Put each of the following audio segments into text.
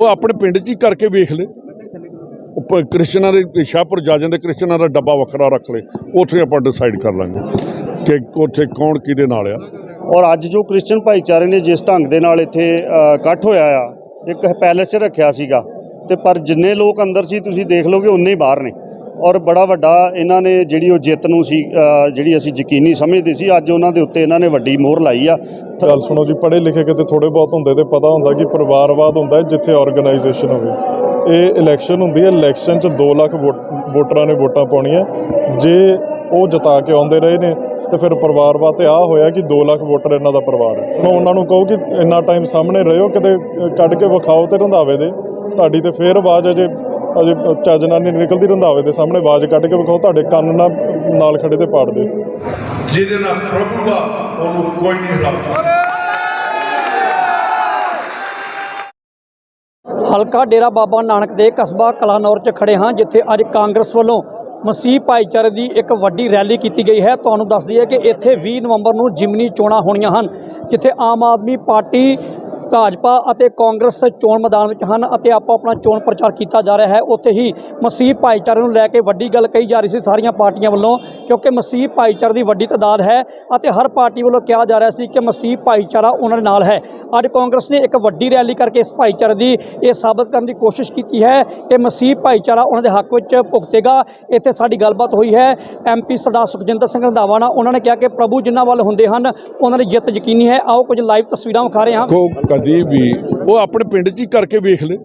ਉਹ ਆਪਣੇ ਪਿੰਡ 'ਚ ਹੀ ਕਰਕੇ ਵੇਖ ਲੈ। ਉੱਪਰ ਕ੍ਰਿਸ਼ਨਾ ਦੇ ਸ਼ਾਹਪੁਰ ਜਾ ਜਾਂਦੇ, ਕ੍ਰਿਸ਼ਨਾ ਦਾ ਡੱਬਾ ਵੱਖਰਾ ਰੱਖ ਲੈ, ਉੱਥੇ ਆਪਾਂ ਡਿਸਾਈਡ ਕਰ ਲਾਂਗੇ ਕਿ ਉੱਥੇ ਕੌਣ ਕਿਹਦੇ ਨਾਲ ਆ। ਔਰ ਅੱਜ ਜੋ ਕ੍ਰਿਸਚਨ ਭਾਈਚਾਰੇ ਨੇ ਜਿਸ ਢੰਗ ਦੇ ਨਾਲ ਇੱਥੇ ਇਕੱਠ ਹੋਇਆ ਆ, ਇੱਕ ਪੈਲੇਸ 'ਚ ਰੱਖਿਆ ਸੀਗਾ, ਤੇ ਪਰ ਜਿੰਨੇ ਲੋਕ ਅੰਦਰ ਸੀ, ਤੁਸੀਂ ਦੇਖ ਲਓਗੇ ਉਨੇ ਹੀ ਬਾਹਰ ਨੇ। ਔਰ ਬੜਾ ਵੱਡਾ ਇਹਨਾਂ ਨੇ ਜਿਹੜੀ ਉਹ ਜਿੱਤ ਨੂੰ ਸੀ ਜਿਹੜੀ ਅਸੀਂ ਯਕੀਨੀ ਸਮਝਦੇ ਸੀ, ਅੱਜ ਉਹਨਾਂ ਦੇ ਉੱਤੇ ਇਹਨਾਂ ਨੇ ਵੱਡੀ ਮੋਹਰ ਲਾਈ ਆ। ਗੱਲ ਸੁਣੋ ਜੀ, ਪੜ੍ਹੇ ਲਿਖੇ ਕਿਤੇ ਥੋੜੇ ਬਹੁਤ ਹੁੰਦੇ ਤੇ ਪਤਾ ਹੁੰਦਾ ਕਿ ਪਰਿਵਾਰਵਾਦ ਹੁੰਦਾ ਜਿੱਥੇ ਆਰਗੇਨਾਈਜੇਸ਼ਨ ਹੋਵੇ। ਇਹ ਇਲੈਕਸ਼ਨ ਹੁੰਦੀ ਹੈ ਇਲੈਕਸ਼ਨ 'ਚ 2 ਲੱਖ ਵੋਟ- ਵੋਟਰਾਂ ਨੇ ਵੋਟਾਂ ਪਾਉਣੀਆਂ। ਜੇ ਉਹ ਜਿਤਾ ਕੇ ਆਉਂਦੇ ਰਹੇ ਨੇ, ਤੇ ਫਿਰ ਪਰਿਵਾਰਵਾਦ ਤੇ ਆ ਹੋਇਆ ਕਿ 2 ਲੱਖ ਵੋਟਰ ਇਹਨਾਂ ਦਾ ਪਰਿਵਾਰ ਹੈ। ਸੁਣੋ, ਉਹਨਾਂ ਨੂੰ ਕਹੋ ਕਿ ਇੰਨਾ ਟਾਈਮ ਸਾਹਮਣੇ ਰਹੋ ਕਿਤੇ ਕੱਢ ਕੇ ਵਿਖਾਓ ਤੇ ਰੰਧਾਵੇ ਦੇ। ਤੁਹਾਡੀ ਤੇ ਫੇਰ ਆਵਾਜ਼ ਅਜੇ ਅਜੇ ਚੱਜ ਨਾਲ ਨਹੀਂ ਨਿਕਲਦੀ ਰੰਧਾਵੇ ਦੇ ਸਾਹਮਣੇ ਆਵਾਜ਼ ਕੱਢ ਕੇ ਵਿਖਾਓ ਤੁਹਾਡੇ ਕੰਨ ਨਾਲ ਨਾਲ ਖੜੇ ਤੇ ਪਾੜ ਦੇ ਜਿਹਦੇ ਨਾਲ ਪ੍ਰਭੂ ਦਾ ਉਹਨੂੰ ਕੋਈ ਨਹੀਂ ਹਰਾ ਸਕਦਾ। ਹਲਕਾ ਡੇਰਾ ਬਾਬਾ ਨਾਨਕ ਦੇ ਕਸਬਾ ਕਲਾਨੌਰ 'ਚ ਖੜੇ ਹਾਂ ਜਿੱਥੇ ਅੱਜ ਕਾਂਗਰਸ ਵੱਲੋਂ ਮਸੀਹ ਭਾਈਚਾਰੇ ਦੀ ਇੱਕ ਵੱਡੀ ਰੈਲੀ ਕੀਤੀ ਗਈ ਹੈ। ਤੁਹਾਨੂੰ ਦੱਸ ਦਈਏ ਕਿ ਇੱਥੇ 20 ਨਵੰਬਰ ਨੂੰ ਜਿਮਨੀ ਚੋਣਾਂ ਹੋਣੀਆਂ ਹਨ ਜਿੱਥੇ ਆਮ ਆਦਮੀ ਪਾਰਟੀ ਭਾਜਪਾ ਅਤੇ ਕਾਂਗਰਸ ਚੋਣ ਮੈਦਾਨ ਵਿੱਚ ਹਨ ਅਤੇ ਆਪੋ ਆਪਣਾ ਚੋਣ ਪ੍ਰਚਾਰ ਕੀਤਾ ਜਾ ਰਿਹਾ ਹੈ। ਉੱਥੇ ਹੀ ਮਸੀਹ ਭਾਈਚਾਰੇ ਨੂੰ ਲੈ ਕੇ ਵੱਡੀ ਗੱਲ ਕਹੀ ਜਾ ਰਹੀ ਸੀ ਸਾਰੀਆਂ ਪਾਰਟੀਆਂ ਵੱਲੋਂ, ਕਿਉਂਕਿ ਮਸੀਹ ਭਾਈਚਾਰੇ ਦੀ ਵੱਡੀ ਤਾਦਾਦ ਹੈ ਅਤੇ ਹਰ ਪਾਰਟੀ ਵੱਲੋਂ ਕਿਹਾ ਜਾ ਰਿਹਾ ਸੀ ਕਿ ਮਸੀਹ ਭਾਈਚਾਰਾ ਉਹਨਾਂ ਦੇ ਨਾਲ ਹੈ। ਅੱਜ ਕਾਂਗਰਸ ਨੇ ਇੱਕ ਵੱਡੀ ਰੈਲੀ ਕਰਕੇ ਇਸ ਭਾਈਚਾਰੇ ਦੀ ਇਹ ਸਾਬਤ ਕਰਨ ਦੀ ਕੋਸ਼ਿਸ਼ ਕੀਤੀ ਹੈ ਕਿ ਮਸੀਹ ਭਾਈਚਾਰਾ ਉਹਨਾਂ ਦੇ ਹੱਕ ਵਿੱਚ ਭੁਗਤੇਗਾ। ਇੱਥੇ ਸਾਡੀ ਗੱਲਬਾਤ ਹੋਈ ਹੈ। ਐਮਪੀ ਸਰਦਾਰ ਸੁਖਜਿੰਦਰ ਸਿੰਘ ਰੰਧਾਵਾ ਨਾਲ ਉਹਨਾਂ ਨੇ ਕਿਹਾ ਕਿ ਪ੍ਰਭੂ ਜਿਨ੍ਹਾਂ ਵੱਲ ਹੁੰਦੇ ਹਨ, ਉਹਨਾਂ ਦੀ ਜਿੱਤ ਯਕੀਨੀ ਹੈ। ਆਓ ਕੁਝ ਲਾਈਵ ਤਸਵੀਰਾਂ ਵਿਖਾ ਰਹੇ ਹਾਂ। ਕੋ ਵੀ ਉਹ ਆਪਣੇ ਪਿੰਡ 'ਚ ਹੀ ਕਰਕੇ ਵੇਖ ਲੈ।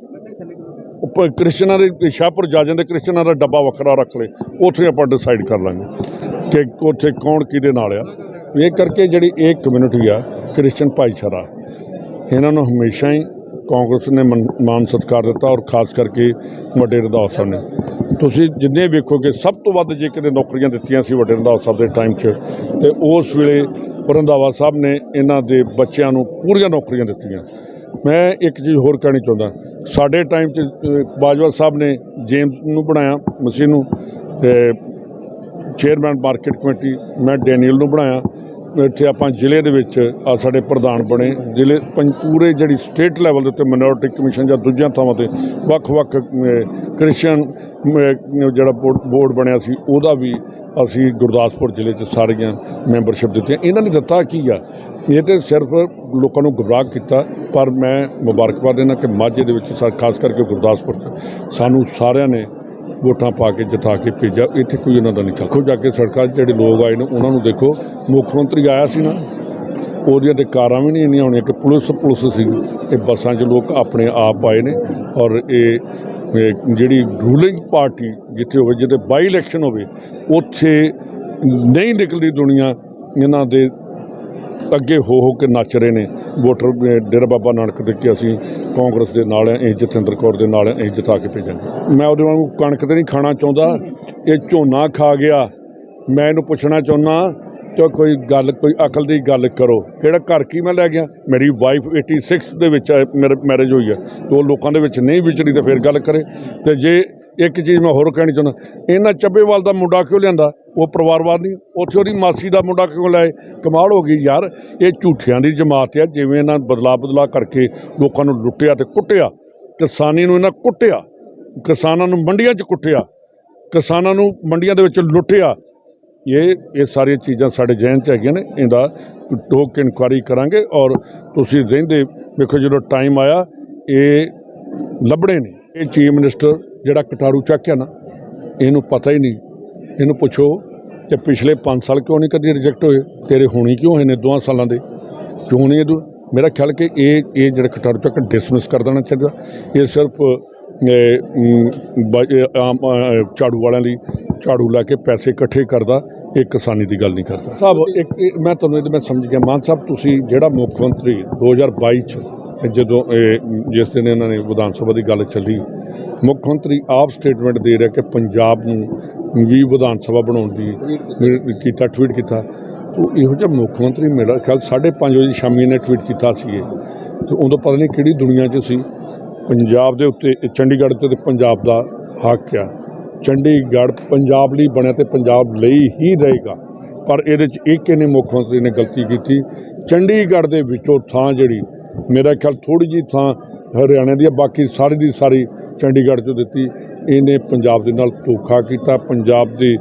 ਉੱਪਰ ਕ੍ਰਿਸ਼ਨਾ ਦੇ ਸ਼ਾਹਪੁਰ ਜਾ ਜਾਂਦੇ, ਕ੍ਰਿਸ਼ਨਾ ਦਾ ਡੱਬਾ ਵੱਖਰਾ ਰੱਖ ਲੈ, ਉੱਥੇ ਆਪਾਂ ਡਿਸਾਈਡ ਕਰ ਲਾਂਗੇ ਕਿ ਉੱਥੇ ਕੌਣ ਕਿਹਦੇ ਨਾਲ ਆ। ਇਹ ਕਰਕੇ ਜਿਹੜੀ ਇਹ ਕਮਿਊਨਿਟੀ ਆ ਕ੍ਰਿਸਚਨ ਭਾਈਚਾਰਾ, ਇਹਨਾਂ ਨੂੰ ਹਮੇਸ਼ਾ ਹੀ ਕਾਂਗਰਸ ਨੇ ਮਨ- ਮਾਨ ਸਤਿਕਾਰ ਦਿੱਤਾ ਔਰ ਖਾਸ ਕਰਕੇ ਵੱਡੇ ਰੰਧਾਵਾ ਸਾਹਿਬ ਨੇ। ਤੁਸੀਂ ਜਿੰਨੇ ਵੇਖੋਗੇ ਸਭ ਤੋਂ ਵੱਧ ਜੇ ਕਿਤੇ ਨੌਕਰੀਆਂ ਦਿੱਤੀਆਂ ਸੀ ਵੱਡੇ ਰੰਧਾਵਾ ਸਾਹਿਬ ਦੇ ਟਾਈਮ 'ਚ, ਤੇ ਉਸ ਵੇਲੇ ਰੰਧਾਵਾ ਸਾਹਿਬ ਨੇ ਇਹਨਾਂ ਦੇ ਬੱਚਿਆਂ ਨੂੰ ਪੂਰੀਆਂ ਨੌਕਰੀਆਂ ਦਿੱਤੀਆਂ। ਮੈਂ ਇੱਕ ਚੀਜ਼ ਹੋਰ ਕਹਿਣੀ ਚਾਹੁੰਦਾ, ਸਾਡੇ ਟਾਈਮ 'ਚ ਬਾਜਵਾ ਸਾਹਿਬ ਨੇ ਜੇਮਸ ਨੂੰ ਬਣਾਇਆ, ਮਸੀਹ ਨੂੰ ਚੇਅਰਮੈਨ ਮਾਰਕੀਟ ਕਮੇਟੀ ਮੈਂ ਡੈਨੀਅਲ ਨੂੰ ਬਣਾਇਆ। ਇੱਥੇ ਆਪਾਂ ਜ਼ਿਲ੍ਹੇ ਦੇ ਵਿੱਚ, ਆ ਸਾਡੇ ਪ੍ਰਧਾਨ ਬਣੇ, ਜ਼ਿਲ੍ਹੇ ਪੰ ਪੂਰੇ ਜਿਹੜੀ ਸਟੇਟ ਲੈਵਲ ਦੇ ਉੱਤੇ ਮਿਨੋਰਟੀ ਕਮਿਸ਼ਨ ਜਾਂ ਦੂਜੀਆਂ ਥਾਵਾਂ ਤੇ ਵੱਖ-ਵੱਖ ਕ੍ਰਿਸਚੀਅਨ ਜਿਹੜਾ ਬੋਰਡ ਬੋਰਡ ਬਣਿਆ ਸੀ, ਉਹਦਾ ਵੀ ਅਸੀਂ ਗੁਰਦਾਸਪੁਰ ਜ਼ਿਲ੍ਹੇ 'ਚ ਸਾਰੀਆਂ ਮੈਂਬਰਸ਼ਿਪ ਦਿੱਤੀਆਂ। ਇਹਨਾਂ ਨੇ ਦਿੱਤਾ ਕੀ ਆ? ਇਹ ਤੇ ਸਿਰਫ ਲੋਕਾਂ ਨੂੰ ਗੁੰਮਰਾਹ ਕੀਤਾ, ਪਰ ਮੈਂ ਮੁਬਾਰਕਬਾਦ ਦੇਣਾ ਕਿ ਮਾਝੇ ਦੇ ਵਿੱਚ ਖਾਸ ਕਰਕੇ ਗੁਰਦਾਸਪੁਰ 'ਚ ਸਾਨੂੰ ਸਾਰਿਆਂ ਨੇ ਵੋਟਾਂ ਪਾ ਕੇ ਜਿਤਾ ਕੇ ਭੇਜਿਆ, ਇੱਥੇ ਕੋਈ ਉਹਨਾਂ ਦਾ ਨਹੀਂ ਚੱਕੋ ਜਾ ਕੇ ਸੜਕਾਂ 'ਚ ਜਿਹੜੇ ਲੋਕ ਆਏ ਨੇ, ਉਹਨਾਂ ਨੂੰ ਦੇਖੋ, ਮੁੱਖ ਮੰਤਰੀ ਆਇਆ ਸੀ ਨਾ, ਉਹਦੀਆਂ ਤੇ ਕਾਰਾਂ ਵੀ ਨਹੀਂ ਇੰਨੀਆਂ ਹੋਣੀਆਂ ਕਿ ਪੁਲਿਸ ਪੁਲਿਸ ਸੀ। ਇਹ ਬੱਸਾਂ 'ਚ ਲੋਕ ਆਪਣੇ ਆਪ ਆਏ ਨੇ ਔਰ ਇਹ ਇਹ ਜਿਹੜੀ ਰੂਲਿੰਗ ਪਾਰਟੀ ਜਿੱਥੇ ਹੋਵੇ ਜਿੱਥੇ ਬਾਈ ਇਲੈਕਸ਼ਨ ਹੋਵੇ, ਉੱਥੇ ਨਹੀਂ ਨਿਕਲਦੀ ਦੁਨੀਆ, ਇਹਨਾਂ ਦੇ ਅੱਗੇ ਹੋ ਹੋ ਕੇ ਨੱਚ ਰਹੇ ਨੇ। ਵੋਟਰ ਡੇਰਾ ਬਾਬਾ ਨਾਨਕ ਦੇ ਕਿ ਅਸੀਂ ਕਾਂਗਰਸ ਦੇ ਨਾਲ ਆ ਇਹ ਜਤਿੰਦਰ ਕੌਰ ਦੇ ਨਾਲ ਆ ਇਹ ਜਿਤਾ ਕੇ ਭੇਜਾਂਗੇ। ਮੈਂ ਉਹਦੇ ਵਾਂਗੂ ਕਣਕ ਤੇ ਨਹੀਂ ਖਾਣਾ ਚਾਹੁੰਦਾ, ਇਹ ਝੋਨਾ ਖਾ ਗਿਆ। ਮੈਂ ਇਹਨੂੰ ਪੁੱਛਣਾ ਚਾਹੁੰਦਾ ਕਿ ਕੋਈ ਗੱਲ, ਕੋਈ ਅਕਲ ਦੀ ਗੱਲ ਕਰੋ। ਕਿਹੜਾ ਘਰ ਕੀ ਮੈਂ ਲੈ ਗਿਆ? ਮੇਰੀ ਵਾਈਫ 86 ਦੇ ਵਿੱਚ ਮੇਰੇ ਮੈਰਿਜ ਹੋਈ ਹੈ। ਤੇ ਉਹ ਲੋਕਾਂ ਦੇ ਵਿੱਚ ਨਹੀਂ ਵਿਚਰੀ ਤਾਂ ਫਿਰ ਗੱਲ ਕਰੇ। ਤੇ ਜੇ ਇੱਕ ਚੀਜ਼ ਮੈਂ ਹੋਰ ਕਹਿਣੀ ਚਾਹੁੰਦਾ, ਇਹਨਾਂ ਚੱਬੇਵਾਲ ਦਾ ਮੁੰਡਾ ਕਿਉਂ ਲਿਆਂਦਾ? ਉਹ ਪਰਿਵਾਰਵਾਦ ਨਹੀਂ, ਉੱਥੇ ਉਹਦੀ ਮਾਸੀ ਦਾ ਮੁੰਡਾ ਕਿਉਂ ਲਾਏ ਕਮਾਲ ਹੋ ਗਈ ਯਾਰ, ਇਹ ਝੂਠਿਆਂ ਦੀ ਜਮਾਤ ਆ, ਜਿਵੇਂ ਇਹਨਾਂ ਬਦਲਾ ਬਦਲਾ ਕਰਕੇ ਲੋਕਾਂ ਨੂੰ ਲੁੱਟਿਆ ਤੇ ਕੁੱਟਿਆ, ਕਿਸਾਨੀ ਨੂੰ ਇਹਨਾਂ ਕੁੱਟਿਆ, ਕਿਸਾਨਾਂ ਨੂੰ ਮੰਡੀਆਂ 'ਚ ਕੁੱਟਿਆ, ਕਿਸਾਨਾਂ ਨੂੰ ਮੰਡੀਆਂ ਦੇ ਵਿੱਚ ਲੁੱਟਿਆ। ਇਹ ਇਹ ਸਾਰੀਆਂ ਚੀਜ਼ਾਂ ਸਾਡੇ ਜ਼ਿਹਨ 'ਚ ਹੈਗੀਆਂ ਨੇ, ਇਹਦਾ ਟੋਕ ਇਨਕੁਆਰੀ ਕਰਾਂਗੇ ਔਰ ਤੁਸੀਂ ਰਹਿੰਦੇ, ਵੇਖੋ ਜਦੋਂ ਟਾਈਮ ਆਇਆ, ਇਹ ਲੱਭਣੇ ਨੇ। ਇਹ ਚੀਫ ਮਿਨਿਸਟਰ ਜਿਹੜਾ ਕਟਾਰੂ ਚੱਕਿਆ ਨਾ ਇਹਨੂੰ ਪਤਾ ਹੀ ਨਹੀਂ। ਇਹਨੂੰ ਪੁੱਛੋ ਕਿ ਪਿਛਲੇ 5 ਸਾਲ ਕਿਉਂ ਨਹੀਂ ਕਦੀ ਰਿਜੈਕਟ ਹੋਏ? ਤੇਰੇ ਹੋਣੀ ਕਿਉਂ ਹੋਏ ਨੇ ਦੋਆਂ ਸਾਲਾਂ ਦੇ? ਕਿਉਂ ਨਹੀਂ ਇਹਦੋਂ ਮੇਰਾ ਖਿਆਲ ਕਿ ਇਹ ਇਹ ਜਿਹੜਾ ਕਟਾਰੂ ਚੱਕ ਡਿਸਮਿਸ ਕਰ ਦੇਣਾ ਚਾਹੀਦਾ। ਇਹ ਸਿਰਫ ਇਹ, ਇਹ ਆਮ ਝਾੜੂ ਵਾਲਿਆਂ ਲਈ ਝਾੜੂ ਲਾ ਕੇ ਪੈਸੇ ਇਕੱਠੇ ਕਰਦਾ ਇਹ ਕਿਸਾਨੀ ਦੀ ਗੱਲ ਨਹੀਂ ਕਰਦਾ। ਸਾਹਿਬ ਇੱਕ ਇਹ ਮੈਂ ਤੁਹਾਨੂੰ ਇਹਦੇ ਮੈਂ ਸਮਝ ਗਿਆ। ਮਾਨ ਸਾਹਿਬ ਤੁਸੀਂ ਜਿਹੜਾ ਮੁੱਖ ਮੰਤਰੀ 2022 ਚ ਜਦੋਂ ਇਹ ਜਿਸ ਦਿਨ ਇਹਨਾਂ ਨੇ ਵਿਧਾਨ ਸਭਾ ਦੀ ਗੱਲ ਚੱਲੀ ਮੁੱਖ ਮੰਤਰੀ ਆਪ ਸਟੇਟਮੈਂਟ ਦੇ ਰਿਹਾ ਕਿ ਪੰਜਾਬ ਨੂੰ ਵੀ ਵਿਧਾਨ ਸਭਾ ਬਣਾਉਣ ਦੀ ਵੀ ਕੀਤਾ ਟਵੀਟ ਕੀਤਾ। ਉਹ ਇਹੋ ਜਿਹਾ ਮੁੱਖ ਮੰਤਰੀ ਮੇਰਾ ਖਿਆਲ 5:30 ਵਜੇ ਸ਼ਾਮੀ ਨੇ ਟਵੀਟ ਕੀਤਾ ਸੀ ਇਹ ਤੇ ਉਦੋਂ ਪਤਾ ਨਹੀਂ ਕਿਹੜੀ ਦੁਨੀਆ 'ਚ ਸੀ। ਪੰਜਾਬ ਦੇ ਉੱਤੇ, ਚੰਡੀਗੜ੍ਹ ਤੇ ਤੇ ਪੰਜਾਬ ਦਾ ਹੱਕ ਆ। ਚੰਡੀਗੜ੍ਹ ਪੰਜਾਬ ਲਈ ਬਣਿਆ ਤੇ ਪੰਜਾਬ ਲਈ ਹੀ ਰਹੇਗਾ। ਪਰ ਇਹਦੇ 'ਚ ਇੱਕ ਇਹਨੇ ਮੁੱਖ ਮੰਤਰੀ ਨੇ ਗਲਤੀ ਕੀਤੀ। ਚੰਡੀਗੜ੍ਹ ਦੇ ਵਿੱਚੋਂ ਥਾਂ ਜਿਹੜੀ, ਮੇਰਾ ਖਿਆਲ ਥੋੜੀ ਜੀ ਥਾਂ ਹਰਿਆਣੇ ਦੀ ਹੈ, ਬਾਕੀ ਸਾਰੀ ਦੀ ਸਾਰੀ ਚੰਡੀਗੜ੍ਹ 'ਚੋਂ ਦਿੱਤੀ। ਇਹਨੇ ਪੰਜਾਬ ਦੇ ਨਾਲ ਧੋਖਾ ਕੀਤਾ। ਪੰਜਾਬ ਦੀ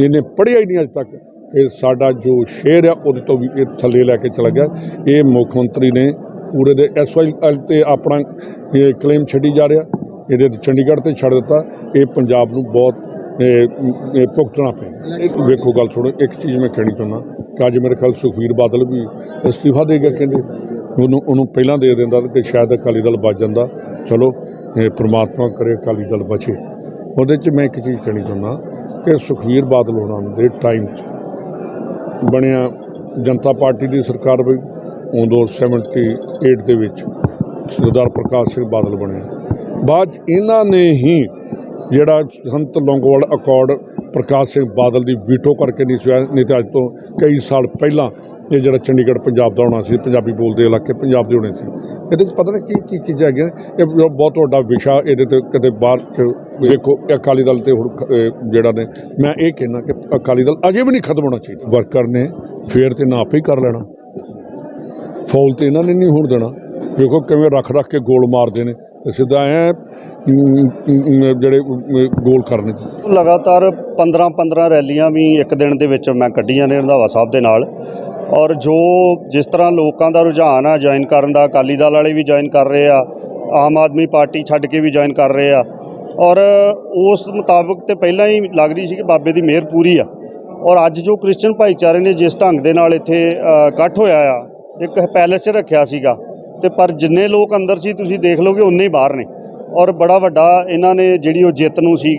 ਇਹਨੇ ਪੜ੍ਹਿਆ ਹੀ ਨਹੀਂ ਅਜੇ ਤੱਕ। ਇਹ ਸਾਡਾ ਜੋ ਸ਼ੇਰ ਆ ਉਹਦੇ ਤੋਂ ਵੀ ਇਹ ਥੱਲੇ ਲੈ ਕੇ ਚਲਾ ਗਿਆ। ਇਹ ਮੁੱਖ ਮੰਤਰੀ ਨੇ ਪੂਰੇ ਦੇ ਐਸ ਵਾਈ ਐਲ ਤੇ ਆਪਣਾ ਇਹ ਕਲੇਮ ਛੱਡੀ ਜਾ ਰਿਹਾ। ਇਹਦੇ ਤੇ ਚੰਡੀਗੜ੍ਹ ਤੇ ਛੱਡ ਦਿੱਤਾ। ਇਹ ਪੰਜਾਬ ਨੂੰ ਬਹੁਤ ਭੁਗਤਣਾ ਪਿਆ। ਵੇਖੋ ਗੱਲ ਸੁਣੋ ਇੱਕ ਚੀਜ਼ ਮੈਂ ਕਹਿਣੀ ਚਾਹੁੰਦਾ ਕਿ ਅੱਜ ਮੇਰੇ ਖਿਆਲ ਸੁਖਵੀਰ ਬਾਦਲ ਵੀ ਅਸਤੀਫਾ ਦੇ ਗਿਆ ਕਹਿੰਦੇ। ਉਹਨੂੰ ਉਹਨੂੰ ਪਹਿਲਾਂ ਦੇ ਦਿੰਦਾ ਕਿ ਸ਼ਾਇਦ ਅਕਾਲੀ ਦਲ ਬਚ ਜਾਂਦਾ। ਚਲੋ, ਇਹ ਪ੍ਰਮਾਤਮਾ ਕਰੇ, ਅਕਾਲੀ ਦਲ ਬਚੇ। ਉਹਦੇ 'ਚ ਮੈਂ ਇੱਕ ਚੀਜ਼ ਕਹਿਣੀ ਚਾਹੁੰਦਾ ਕਿ ਸੁਖਵੀਰ ਬਾਦਲ ਹੋਣਾ ਦੇ ਟਾਈਮ 'ਚ ਬਣਿਆ ਜਨਤਾ ਪਾਰਟੀ ਦੀ ਸਰਕਾਰ ਵੀ ਉਦੋਂ 78 ਦੇ ਵਿੱਚ ਸਰਦਾਰ ਪ੍ਰਕਾਸ਼ ਸਿੰਘ ਬਾਦਲ ਬਣਿਆ। ਬਾਅਦ 'ਚ ਇਹਨਾਂ ਨੇ ਹੀ ਜਿਹੜਾ ਸੰਤ ਲੌਂਗੋਵਾਲ ਅਕੋਰਡ ਪ੍ਰਕਾਸ਼ ਸਿੰਘ ਬਾਦਲ ਦੀ ਵੀਟੋ ਕਰਕੇ ਨਹੀਂ ਸਿਆ ਨਹੀਂ ਤਾਂ ਅੱਜ ਤੋਂ ਕਈ ਸਾਲ ਪਹਿਲਾਂ ਇਹ ਜਿਹੜਾ ਚੰਡੀਗੜ੍ਹ ਪੰਜਾਬ ਦਾ ਹੋਣਾ ਸੀ, ਪੰਜਾਬੀ ਬੋਲਦੇ ਇਲਾਕੇ ਪੰਜਾਬ ਦੇ ਹੋਣੇ ਸੀ। ਇਹਦੇ 'ਚ ਪਤਾ ਨਹੀਂ ਕੀ ਕੀ ਚੀਜ਼ਾਂ ਹੈਗੀਆਂ ਇਹ ਬਹੁਤ ਵੱਡਾ ਵਿਸ਼ਾ ਇਹਦੇ ਤੇ ਕਦੇ ਬਾਹਰ 'ਚ ਦੇਖੋ ਅਕਾਲੀ ਦਲ ਤੇ ਹੁਣ ਜਿਹੜਾ ਨੇ, ਮੈਂ ਇਹ ਕਹਿਣਾ ਕਿ ਅਕਾਲੀ ਦਲ ਅਜੇ ਵੀ ਨਹੀਂ ਖਤਮ ਹੋਣਾ ਚਾਹੀਦਾ। ਵਰਕਰ ਨੇ ਫੇਰ ਤੇ ਨਾ ਆਪੇ ਹੀ ਕਰ ਲੈਣਾ। ਫੌਲ ਤੇ ਇਹਨਾਂ ਨੇ ਨਹੀਂ ਹੋਣ ਦੇਣਾ। ਵੇਖੋ ਕਿਵੇਂ ਰੱਖ ਰੱਖ ਕੇ ਗੋਲ ਮਾਰਦੇ ਨੇ। ਤੇ ਸਿੱਧਾ ਐ ਜਿਹੜੇ ਗੋਲ ਕਰਨੇ ਲਗਾਤਾਰ 15 15 ਰੈਲੀਆਂ ਵੀ ਇੱਕ ਦਿਨ ਦੇ ਵਿੱਚ ਮੈਂ ਕੱਢੀਆਂ ਨੇ ਰੰਧਾਵਾ ਸਾਹਿਬ ਦੇ ਨਾਲ। ਔਰ ਜੋ ਜਿਸ ਤਰ੍ਹਾਂ ਲੋਕਾਂ ਦਾ ਰੁਝਾਨ ਆ ਜੁਆਇਨ ਕਰਨ ਦਾ, ਅਕਾਲੀ ਦਲ ਵਾਲੇ ਵੀ ਜੁਆਇਨ ਕਰ ਰਹੇ ਆ, ਆਮ ਆਦਮੀ ਪਾਰਟੀ ਛੱਡ ਕੇ ਵੀ ਜੁਆਇਨ ਕਰ ਰਹੇ ਆ। ਔਰ ਉਸ ਮੁਤਾਬਕ ਤੇ ਪਹਿਲਾਂ ਹੀ ਲੱਗ ਰਹੀ ਸੀ ਕਿ ਬਾਬੇ ਦੀ ਮਿਹਰ ਪੂਰੀ ਆ। ਔਰ ਅੱਜ ਜੋ ਕ੍ਰਿਸਚੀਅਨ ਭਾਈਚਾਰੇ ਨੇ ਜਿਸ ਢੰਗ ਦੇ ਨਾਲ ਇੱਥੇ ਇਕੱਠ ਹੋਇਆ ਆ, ਇੱਕ ਪੈਲੇਸ 'ਚ ਰੱਖਿਆ ਸੀਗਾ, ਤੇ ਪਰ ਜਿੰਨੇ ਲੋਕ ਅੰਦਰ ਸੀ, ਤੁਸੀਂ ਦੇਖ ਲਓਗੇ ਉਨੇ ਹੀ ਬਾਹਰ ਨੇ। ਔਰ ਬੜਾ ਵੱਡਾ ਇਹਨਾਂ ਨੇ ਜਿਹੜੀ ਉਹ ਜਿੱਤ ਨੂੰ ਸੀ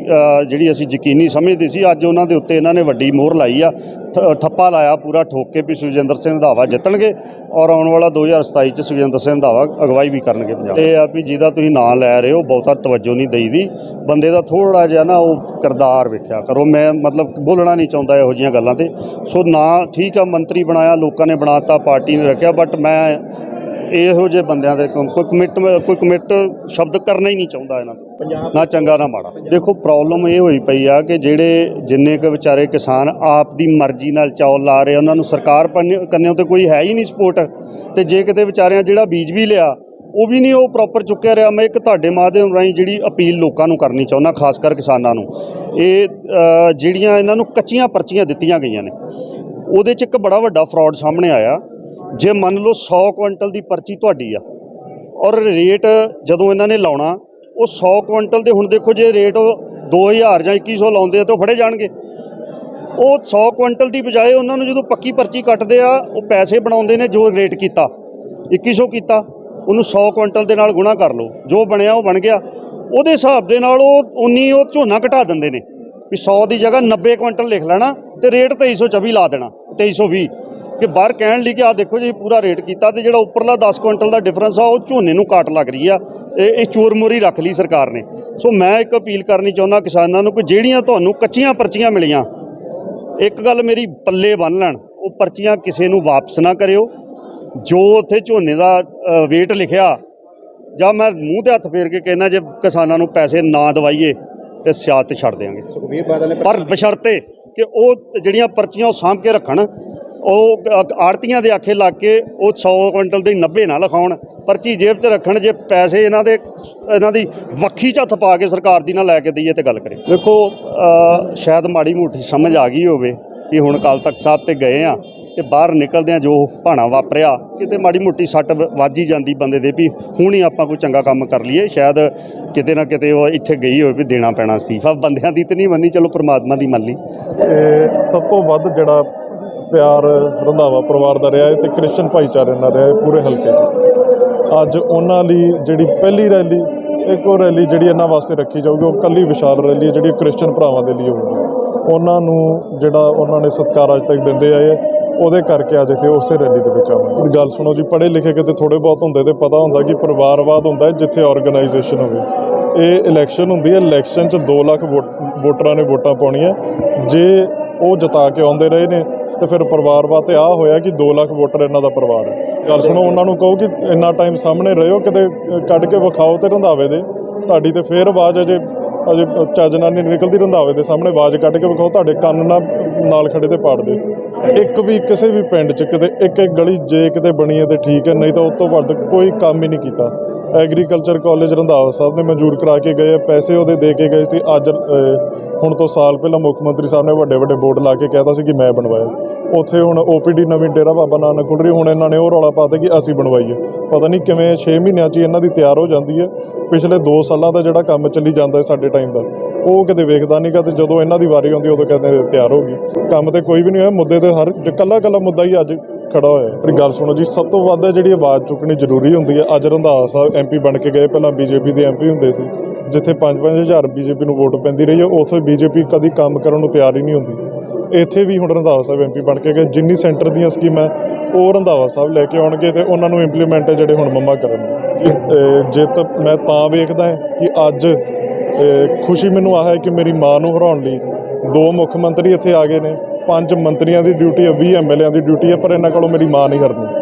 ਜਿਹੜੀ ਅਸੀਂ ਯਕੀਨੀ ਸਮਝਦੇ ਸੀ, ਅੱਜ ਉਹਨਾਂ ਦੇ ਉੱਤੇ ਇਹਨਾਂ ਨੇ ਵੱਡੀ ਮੋਹਰ ਲਾਈ ਆ ਠ- ਠੱਪਾ ਲਾਇਆ ਪੂਰਾ, ਠੋਕ ਕੇ ਵੀ ਸੁਖਜਿੰਦਰ ਸਿੰਘ ਰੰਧਾਵਾ ਜਿੱਤਣਗੇ ਔਰ ਆਉਣ ਵਾਲਾ 2027 ਚ ਸੁਖਜਿੰਦਰ ਸਿੰਘ ਰੰਧਾਵਾ ਅਗਵਾਈ ਵੀ ਕਰਨਗੇ ਪੰਜਾਬ। ਇਹ ਆ ਵੀ ਜਿਹਦਾ ਤੁਸੀਂ ਨਾਂ ਲੈ ਰਹੇ ਹੋ, ਬਹੁਤਾ ਤਵੱਜੋ ਨਹੀਂ ਦਈਦੀ, ਬੰਦੇ ਦਾ ਥੋੜਾ ਜਿਹਾ ਨਾ ਉਹ ਕਿਰਦਾਰ ਵੇਖਿਆ ਕਰੋ, ਮੈਂ ਮਤਲਬ ਬੋਲਣਾ ਨਹੀਂ ਚਾਹੁੰਦਾ ਇਹੋ ਜਿਹੀਆਂ ਗੱਲਾਂ ਤੇ। ਸੋ ਨਾ ਠੀਕ ਆ, ਮੰਤਰੀ ਬਣਾਇਆ, ਲੋਕਾਂ ਨੇ ਬਣਾਤਾ, ਪਾਰਟੀ ਨੇ ਰੱਖਿਆ, ਬਟ ਮੈਂ ਇਹੋ ਜਿਹੇ ਬੰਦਿਆਂ ਦੇ ਕੋਈ ਕਮਿਟ ਕੋਈ ਕਮਿਟ ਸ਼ਬਦ ਕਰਨਾ ਹੀ ਨਹੀਂ ਚਾਹੁੰਦਾ ਇਹਨਾਂ ਨਾ ਚੰਗਾ ਨਾ ਮਾੜਾ। ਦੇਖੋ ਪ੍ਰੋਬਲਮ ਇਹ ਹੋਈ ਪਈ ਆ ਕਿ ਜਿਹੜੇ ਜਿੰਨੇ ਕੁ ਵਿਚਾਰੇ ਕਿਸਾਨ ਆਪ ਦੀ ਮਰਜ਼ੀ ਨਾਲ ਚੌਲ ਲਾ ਰਹੇ ਉਹਨਾਂ ਨੂੰ ਸਰਕਾਰ ਕੰਨਿਓ ਤੇ ਕੋਈ ਹੈ ਹੀ ਨਹੀਂ ਸਪੋਰਟ ਤੇ ਜੇ ਕਿਤੇ ਵਿਚਾਰਿਆਂ ਜਿਹੜਾ ਬੀਜ ਵੀ ਲਿਆ ਉਹ ਵੀ ਨਹੀਂ ਉਹ ਪ੍ਰੋਪਰ ਚੁੱਕਿਆ ਰਿਹਾ। ਮੈਂ ਇੱਕ ਤੁਹਾਡੇ ਮਾਧਿਅਮ ਰਾਹੀਂ ਜਿਹੜੀ ਅਪੀਲ ਲੋਕਾਂ ਨੂੰ ਕਰਨੀ ਚਾਹੁੰਦਾ ਖਾਸ ਕਰ ਕਿਸਾਨਾਂ ਨੂੰ ਇਹ ਜਿਹੜੀਆਂ ਇਹਨਾਂ ਨੂੰ ਕੱਚੀਆਂ ਪਰਚੀਆਂ ਦਿੱਤੀਆਂ ਗਈਆਂ ਨੇ ਉਹਦੇ 'ਚ ਇੱਕ ਬੜਾ ਵੱਡਾ ਫਰਾਡ ਸਾਹਮਣੇ ਆਇਆ। ਜੇ ਮੰਨ ਲਓ 100 ਕੁਇੰਟਲ ਦੀ ਪਰਚੀ ਤੁਹਾਡੀ ਆ, ਔਰ ਰੇਟ ਜਦੋਂ ਇਹਨਾਂ ਨੇ ਲਾਉਣਾ, ਉਹ 100 ਕੁਇੰਟਲ ਦੇ ਹੁਣ ਦੇਖੋ ਜੇ ਰੇਟ ਉਹ 2000 ਜਾਂ 2100 ਲਾਉਂਦੇ ਆ ਤਾਂ ਉਹ ਫੜੇ ਜਾਣਗੇ। ਉਹ 100 ਕੁਇੰਟਲ ਦੀ ਬਜਾਏ ਉਹਨਾਂ ਨੂੰ ਜਦੋਂ ਪੱਕੀ ਪਰਚੀ ਕੱਟਦੇ ਆ, ਉਹ ਪੈਸੇ ਬਣਾਉਂਦੇ ਨੇ ਜੋ ਰੇਟ ਕੀਤਾ 2100 ਕੀਤਾ, ਉਹਨੂੰ 100 ਕੁਇੰਟਲ ਦੇ ਨਾਲ ਗੁਣਾ ਕਰ ਲਓ। ਜੋ ਬਣਿਆ ਉਹ ਬਣ ਗਿਆ। ਉਹਦੇ ਹਿਸਾਬ ਦੇ ਨਾਲ ਉਹ ਉਨੀ ਉਹ ਝੋਨਾ ਘਟਾ ਦਿੰਦੇ ਨੇ। ਵੀ 100 ਦੀ ਜਗ੍ਹਾ 90 ਕੁਇੰਟਲ ਲਿਖ ਲੈਣਾ ਤੇ ਰੇਟ 2324 ਲਾ ਦੇਣਾ 2320 ਕਿ ਬਾਹਰ ਕਹਿਣ ਲਈ ਕਿ ਆ ਦੇਖੋ ਜੀ ਪੂਰਾ ਰੇਟ ਕੀਤਾ ਤੇ ਜਿਹੜਾ ਉੱਪਰਲਾ 10 ਕੁਇੰਟਲ ਦਾ ਡਿਫਰੈਂਸ ਆ ਉਹ ਝੋਨੇ ਨੂੰ ਕਾਟ ਲੱਗ ਰਹੀ ਆ। ਇਹ ਇਹ ਚੋਰ-ਮੋਰੀ ਰੱਖ ਲਈ ਸਰਕਾਰ ਨੇ। ਸੋ ਮੈਂ ਇੱਕ ਅਪੀਲ ਕਰਨੀ ਚਾਹੁੰਦਾ ਕਿਸਾਨਾਂ ਨੂੰ ਕਿ ਜਿਹੜੀਆਂ ਤੁਹਾਨੂੰ ਕੱਚੀਆਂ ਪਰਚੀਆਂ ਮਿਲੀਆਂ ਇੱਕ ਗੱਲ ਮੇਰੀ ਪੱਲੇ ਬੰਨ ਲੈਣ ਉਹ ਪਰਚੀਆਂ ਕਿਸੇ ਨੂੰ ਵਾਪਸ ਨਾ ਕਰਿਓ। ਜੋ ਉੱਥੇ ਝੋਨੇ ਦਾ weight ਲਿਖਿਆ ਜਾਂ ਮੈਂ ਮੂੰਹ ਤੇ ਹੱਥ ਫੇਰ ਕੇ ਕਹਿਣਾ ਜੇ ਕਿਸਾਨਾਂ ਨੂੰ ਪੈਸੇ ਨਾ ਦਵਾਈਏ ਤੇ ਸਿਆਸਤ ਛੱਡ ਨੇ ਪਰ ਬਸ਼ਰਤੇ ਕਿ ਉਹ ਜਿਹੜੀਆਂ ਪਰਚੀਆਂ ਉਹ ਸਾਂਭ ਕੇ ਰੱਖਣ ਉਹ ਆੜਤੀਆਂ ਦੇ ਆਖੇ ਲੱਗ ਕੇ ਉਹ 100 ਕੁਇੰਟਲ ਦੇ 90 ਨਾ ਲਿਖਾਉਣ, ਪਰਚੀ ਜੇਬ 'ਚ ਰੱਖਣ, ਜੇ ਪੈਸੇ ਇਹਨਾਂ ਦੇ, ਇਹਨਾਂ ਦੀ ਵੱਖੀ 'ਚ ਹੱਥ ਪਾ ਕੇ ਸਰਕਾਰ ਦੀ ਨਾ ਲੈ ਕੇ ਦਈਏ ਤੇ ਗੱਲ ਕਰੇ ਦੇਖੋ ਸ਼ਾਇਦ ਮਾੜੀ ਮੋਟੀ ਸਮਝ ਆ ਗਈ ਹੋਵੇ ਕਿ ਹੁਣ ਕੱਲ ਤਖ਼ਤ ਸਾਹਿਬ ਤੇ ਗਏ ਆ ਤੇ ਬਾਹਰ ਨਿਕਲਦਿਆਂ ਜੋ ਭਾਣਾ ਵਾਪਰਿਆ, ਕਿਤੇ ਮਾੜੀ ਮੋਟੀ ਸੱਟ ਵ- ਵੱਜ ਹੀ ਜਾਂਦੀ ਬੰਦੇ ਦੇ ਵੀ ਹੁਣ ਹੀ ਆਪਾਂ ਕੋਈ ਚੰਗਾ ਕੰਮ ਕਰ ਲਈਏ, ਸ਼ਾਇਦ ਕਿਤੇ ਨਾ ਕਿਤੇ ਉਹ ਇੱਥੇ ਗਈ ਹੋਵੇ ਵੀ ਦੇਣਾ ਪੈਣਾ ਅਸਤੀਫਾ, ਬੰਦਿਆਂ ਦੀ ਤੇ ਨਹੀਂ ਮੰਨੀ, ਚਲੋ ਪ੍ਰਮਾਤਮਾ ਦੀ ਮੰਨ ਲਈ। ਸਭ ਤੋਂ ਵੱਧ ਜਿਹੜਾ ਪਿਆਰ ਰੰਧਾਵਾ ਪਰਿਵਾਰ ਦਾ ਰਿਹਾ ਹੈ ਤੇ ਕ੍ਰਿਸਚਨ ਭਾਈਚਾਰੇ ਨਾਲ ਰਿਹਾ ਹੈ ਪੂਰੇ ਹਲਕੇ 'ਚ। ਅੱਜ ਉਹਨਾਂ ਲਈ ਜਿਹੜੀ ਪਹਿਲੀ ਰੈਲੀ, ਇੱਕ ਉਹ ਰੈਲੀ ਜਿਹੜੀ ਇਹਨਾਂ ਵਾਸਤੇ ਰੱਖੀ ਜਾਊਗੀ, ਉਹ ਕੱਲੀ ਵਿਸ਼ਾਲ ਰੈਲੀ ਹੈ ਜਿਹੜੀ ਕ੍ਰਿਸਚਨ ਭਰਾਵਾਂ ਦੇ ਲਈ ਹੋਊਗੀ। ਉਹਨਾਂ ਨੂੰ ਜਿਹੜਾ ਉਹਨਾਂ ਨੇ ਸਤਿਕਾਰ ਅੱਜ ਤੱਕ ਦਿੰਦੇ ਆਏ ਉਹਦੇ ਕਰਕੇ ਅੱਜ ਇੱਥੇ ਉਸੇ ਰੈਲੀ ਦੇ ਵਿੱਚ ਆਵਾਂਗੇ। ਗੱਲ ਸੁਣੋ ਜੀ, ਪੜ੍ਹੇ ਲਿਖੇ ਕਿਤੇ ਥੋੜੇ ਬਹੁਤ ਹੁੰਦੇ ਤੇ ਪਤਾ ਹੁੰਦਾ ਕਿ ਪਰਿਵਾਰਵਾਦ ਹੁੰਦਾ ਜਿੱਥੇ ਆਰਗੇਨਾਈਜੇਸ਼ਨ ਹੋਵੇ। ਇਹ ਇਲੈਕਸ਼ਨ ਹੁੰਦੀ ਹੈ ਇਲੈਕਸ਼ਨ 'ਚ 2 ਲੱਖ ਵੋਟ- ਵੋਟਰਾਂ ਨੇ ਵੋਟਾਂ ਪਾਉਣੀਆਂ। ਜੇ ਉਹ ਜਿਤਾ ਕੇ ਆਉਂਦੇ ਰਹੇ ਨੇ ਤੇ ਫਿਰ ਪਰਿਵਾਰ ਵਾਸਤੇ ਆ ਹੋਇਆ ਕਿ 2 ਲੱਖ ਵੋਟਰ ਇਹਨਾਂ ਦਾ ਪਰਿਵਾਰ ਹੈ। ਗੱਲ ਸੁਣੋ, ਉਹਨਾਂ ਨੂੰ ਕਹੋ ਕਿ ਇੰਨਾ ਟਾਈਮ ਸਾਹਮਣੇ ਰਹਿਓ ਕਿਤੇ ਕੱਢ ਕੇ ਵਿਖਾਓ ਤੇ ਰੰਧਾਵੇ ਦੇ। ਤੁਹਾਡੀ ਤੇ ਫੇਰ ਆਵਾਜ਼ ਅਜੇ ਅਜੇ ਚੱਜ ਨਹੀਂ ਨਿਕਲਦੀ, ਰੰਧਾਵੇ ਦੇ ਸਾਹਮਣੇ ਆਵਾਜ਼ ਕੱਢ ਕੇ ਵਿਖਾਓ। ਤੁਹਾਡੇ ਕੰਨ ਨਾਲ ਨਾਲ ਖੜੇ ਤੇ ਪਾੜ ਦੇ। ਇੱਕ ਵੀ ਕਿਸੇ ਵੀ ਪਿੰਡ 'ਚ ਕਿਤੇ ਇੱਕ ਇੱਕ ਗਲੀ ਜੇ ਕਿਤੇ ਬਣੀ ਹੈ ਤੇ ਠੀਕ ਹੈ, ਨਹੀਂ ਤਾਂ ਉਸ ਤੋਂ ਵੱਧ ਕੋਈ ਕੰਮ ਹੀ ਨਹੀਂ ਕੀਤਾ। ਐਗਰੀਕਲਚਰ ਕਾਲਜ ਰੰਧਾਵਾ ਸਾਹਿਬ ਨੇ ਮਨਜ਼ੂਰ ਕਰਾ ਕੇ ਗਏ ਪੈਸੇ ਉਹਦੇ ਦੇ ਕੇ ਗਏ ਸੀ। ਅੱਜ ਹੁਣ ਤੋਂ ਸਾਲ ਪਹਿਲਾਂ ਮੁੱਖ ਮੰਤਰੀ ਸਾਹਿਬ ਨੇ ਵੱਡੇ ਵੱਡੇ ਬੋਰਡ ਲਾ ਕੇ ਕਹਿਤਾ ਸੀ ਕਿ ਮੈਂ ਬਣਵਾਇਆ। ਉੱਥੇ ਹੁਣ ਓਪੀਡੀ ਨਵੀਂ ਡੇਰਾ ਬਾਬਾ ਨਾਨਕ ਖੁੱਲ ਰਹੀ, ਹੁਣ ਇਹਨਾਂ ਨੇ ਉਹ ਰੌਲਾ ਪਾਤਾ ਕਿ ਅਸੀਂ ਬਣਵਾਈਏ। ਪਤਾ ਨਹੀਂ ਕਿਵੇਂ 6 ਮਹੀਨਿਆਂ 'ਚ ਹੀ ਇਹਨਾਂ ਦੀ ਤਿਆਰ ਹੋ ਜਾਂਦੀ ਹੈ। ਪਿਛਲੇ 2 ਸਾਲਾਂ ਦਾ ਜਿਹੜਾ ਕੰਮ ਚੱਲੀ ਜਾਂਦਾ ਹੈ ਸਾਡੇ ਟਾਈਮ ਦਾ ਉਹ ਕਿਤੇ ਵੇਖਦਾ ਨਹੀਂਗਾ ਤੇ ਜਦੋਂ ਇਹਨਾਂ ਦੀ ਵਾਰੀ ਆਉਂਦੀ ਉਦੋਂ ਕਹਿੰਦੇ ਤਿਆਰ ਹੋ ਗਈ। ਕੰਮ ਤੇ ਕੋਈ ਵੀ ਨਹੀਂ ਹੋਇਆ, ਮੁੱਦੇ ਤੇ ਹਰ ਕੱਲਾ ਕੱਲਾ ਮੁੱਦਾ ਹੀ ਅੱਜ ਖੜਾ ਹੋਇਆ। ਪਰ ਗੱਲ ਸੁਣੋ ਜੀ, ਸਭ ਤੋਂ ਵੱਧ ਜਿਹੜੀ ਆਵਾਜ਼ ਚੁੱਕਣੀ ਜ਼ਰੂਰੀ ਹੁੰਦੀ ਹੈ, ਅੱਜ ਰੰਧਾਵਾ ਸਾਹਿਬ ਐਮਪੀ ਬਣ ਕੇ ਗਏ, ਪਹਿਲਾਂ ਬੀਜੇਪੀ ਦੇ ਐਮਪੀ ਹੁੰਦੇ ਸੀ, ਜਿੱਥੇ 5-5000 ਬੀਜੇਪੀ ਨੂੰ ਵੋਟ ਪੈਂਦੀ ਰਹੀ ਹੈ, ਉੱਥੇ ਬੀਜੇਪੀ ਕਦੀ ਕੰਮ ਕਰਨ ਨੂੰ ਤਿਆਰ ਹੀ ਨਹੀਂ ਹੁੰਦੀ। ਇੱਥੇ ਵੀ ਹੁਣ ਰੰਧਾਵਾ ਸਾਹਿਬ ਐਮਪੀ ਬਣ ਕੇ ਗਏ, ਜਿੰਨੀ ਸੈਂਟਰ ਦੀਆਂ ਸਕੀਮਾਂ ਉਹ ਰੰਧਾਵਾ ਸਾਹਿਬ ਲੈ ਕੇ ਆਉਣਗੇ ਤੇ ਉਹਨਾਂ ਨੂੰ ਇੰਪਲੀਮੈਂਟ ਜਿਹੜੇ ਹੁਣ ਮੰਮਾ ਕਰਨਗੇ ਜੇ ਤਾਂ ਮੈਂ ਤਾਂ ਵੇਖਦਾ ਕਿ ਅੱਜ ਇਹ ਖੁਸ਼ੀ ਮੈਨੂੰ ਆਹ ਹੈ ਕਿ ਮੇਰੀ ਮਾਂ ਨੂੰ ਹਰਾਉਣ ਲਈ ਦੋ ਮੁੱਖ ਮੰਤਰੀ ਇੱਥੇ ਆ ਗਏ ਨੇ, ਪੰਜ ਮੰਤਰੀਆਂ ਦੀ ਡਿਊਟੀ ਹੈ 20 ਐਮਐਲਏਆਂ ਦੀ ਡਿਊਟੀ ਹੈ, ਪਰ ਇਹਨਾਂ ਕੋਲੋਂ ਮੇਰੀ ਮਾਂ ਨਹੀਂ ਕਰਨੀ